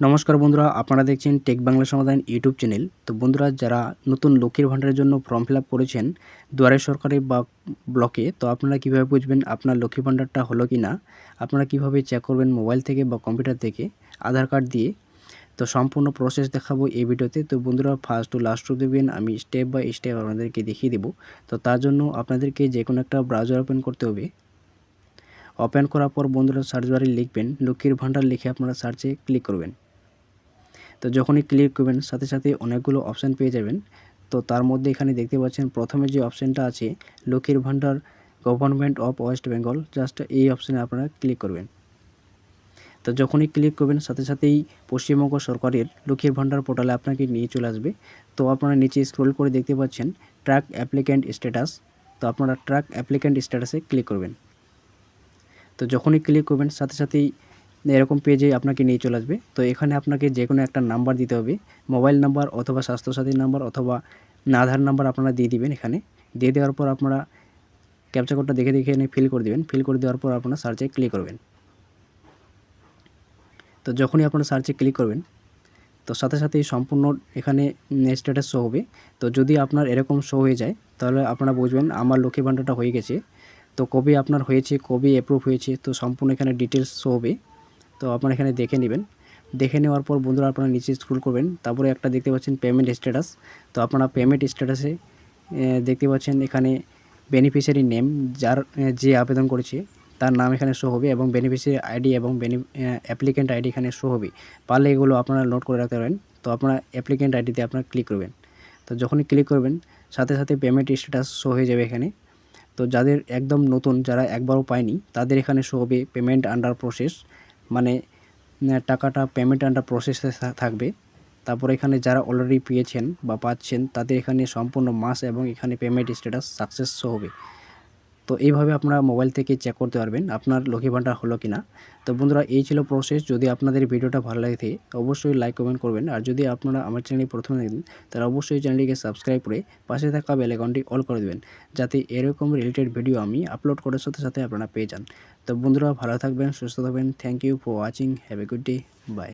নমস্কার বন্ধুরা, আপনারা দেখছেন টেক বাংলা সমাধান ইউটিউব চ্যানেল। তো বন্ধুরা, যারা নতুন লক্ষ্মীর ভাণ্ডারের জন্য ফর্ম ফিল আপ করেছেন দুয়ারে সরকারি বা ব্লকে, তো আপনারা কীভাবে বুঝবেন আপনার লক্ষ্মী ভাণ্ডারটা হলো কি না? আপনারা কীভাবে চেক করবেন মোবাইল থেকে বা কম্পিউটার থেকে আধার কার্ড দিয়ে? তো সম্পূর্ণ প্রসেস দেখাবো এই ভিডিওতে। তো বন্ধুরা ফার্স্ট টু লাস্ট টু দেবেন আমি স্টেপ বাই স্টেপ আপনাদেরকে দেখিয়ে দেবো। তো তার জন্য আপনাদেরকে যে কোনো একটা ব্রাউজার ওপেন করতে হবে। ওপেন করার পর বন্ধুরা সার্চ বারে লিখবেন, লক্ষ্মীর ভাণ্ডার লিখে আপনারা সার্চে ক্লিক করবেন। তো যখনই ক্লিক করবেন, সাথে সাথে অনেকগুলো অপশান পেয়ে যাবেন। তো তার মধ্যে এখানে দেখতে পাচ্ছেন, প্রথমে যে অপশানটা আছে, Lakshmir Bhandar government of West Bengal just এই অপশানে আপনারা ক্লিক করবেন। তো যখনই ক্লিক করবেন, সাথে সাথেই পশ্চিমবঙ্গ সরকারের লক্ষ্মীর ভাণ্ডার পোর্টালে আপনাকে নিয়ে চলে আসবে। তো আপনারা নিচে স্ক্রল করে দেখতে পাচ্ছেন ট্র্যাক অ্যাপ্লিক্যান্ট স্ট্যাটাস তো আপনারা ট্র্যাক অ্যাপ্লিক্যান্ট স্ট্যাটাসে ক্লিক করবেন। তো যখনই ক্লিক করবেন, সাথে সাথেই এরকম পেজে আপনাকে নিয়ে চলে আসবে। তো এখানে আপনাকে যে কোনো একটা নাম্বার দিতে হবে। মোবাইল নাম্বার অথবা স্বাস্থ্যসাথী নাম্বার অথবা আধার নাম্বার আপনারা দিয়ে দিবেন এখানে। দিয়ে দেওয়ার পর আপনারা ক্যাপচা কোডটা দেখে দেখে এনে ফিল করে দেবেন। ফিল করে দেওয়ার পর আপনারা সার্চে ক্লিক করবেন। তো যখনই আপনারা সার্চে ক্লিক করবেন, তো সাথে সাথেই সম্পূর্ণ এখানে স্ট্যাটাস শো হবে। তো যদি আপনার এরকম শো হয়ে যায়, তাহলে আপনারা বুঝবেন আমার লক্ষ্মী ভাণ্ডারটা হয়ে গেছে। তো কবে আপনার হয়েছে, কবে অ্যাপ্রুভ হয়েছে, তো সম্পূর্ণ এখানে ডিটেলস শো হবে। তো আপনারা এখানে দেখে নেবেন। দেখে নেওয়ার পর বন্ধুরা আপনারা নিচে স্ক্রল করবেন, তারপরে একটা দেখতে পাচ্ছেন পেমেন্ট স্ট্যাটাস তো আপনারা পেমেন্ট স্ট্যাটাসে দেখতে পাচ্ছেন এখানে বেনিফিশিয়ারি নেম যার যে আবেদন করেছে, তার নাম এখানে শো হবে এবং বেনিফিশিয়ারি আইডি এবং বেনি অ্যাপ্লিকেন্ট আইডি এখানে শো হবে। পারলে এগুলো আপনারা নোট করে রাখতে পারেন। তো আপনারা অ্যাপ্লিকেন্ট আইডিতে আপনারা ক্লিক করবেন। তো যখনই ক্লিক করবেন, সাথে সাথে পেমেন্ট স্ট্যাটাস শো হয়ে যাবে এখানে। তো যাদের একদম নতুন, যারা একবারও পায়নি, তাদের এখানে শো হবে পেমেন্ট আন্ডার প্রসেস মানে টাকাটা পেমেন্ট আন্ডার প্রসেসে থাকবে। তারপর এখানে যারা অলরেডি পেয়েছেন বা পাচ্ছেন, তাদের এখানে সম্পূর্ণ মাস এবং এখানে পেমেন্ট স্ট্যাটাস সাকসেস হবে। তো এইভাবে আপনারা মোবাইল থেকে চেক করতে পারবেন আপনার লক্ষ্মী ভাণ্ডার হলো কি না তো বন্ধুরা, এই ছিল প্রসেস যদি আপনাদের ভিডিওটা ভালো লাগে অবশ্যই লাইক কমেন্ট করবেন। আর যদি আপনারা আমার চ্যানেলে প্রথমে দেখেন, তাহলে অবশ্যই চ্যানেলটিকে সাবস্ক্রাইব করে পাশে থাকা বেল আইকনটি অল করে দেবেন, যাতে এরকম রিলেটেড ভিডিও আমি আপলোড করার সাথে সাথে আপনারা পেয়ে যান। তো বন্ধুরা, ভালো থাকবেন, সুস্থ থাকবেন। Thank you for watching have a good day bye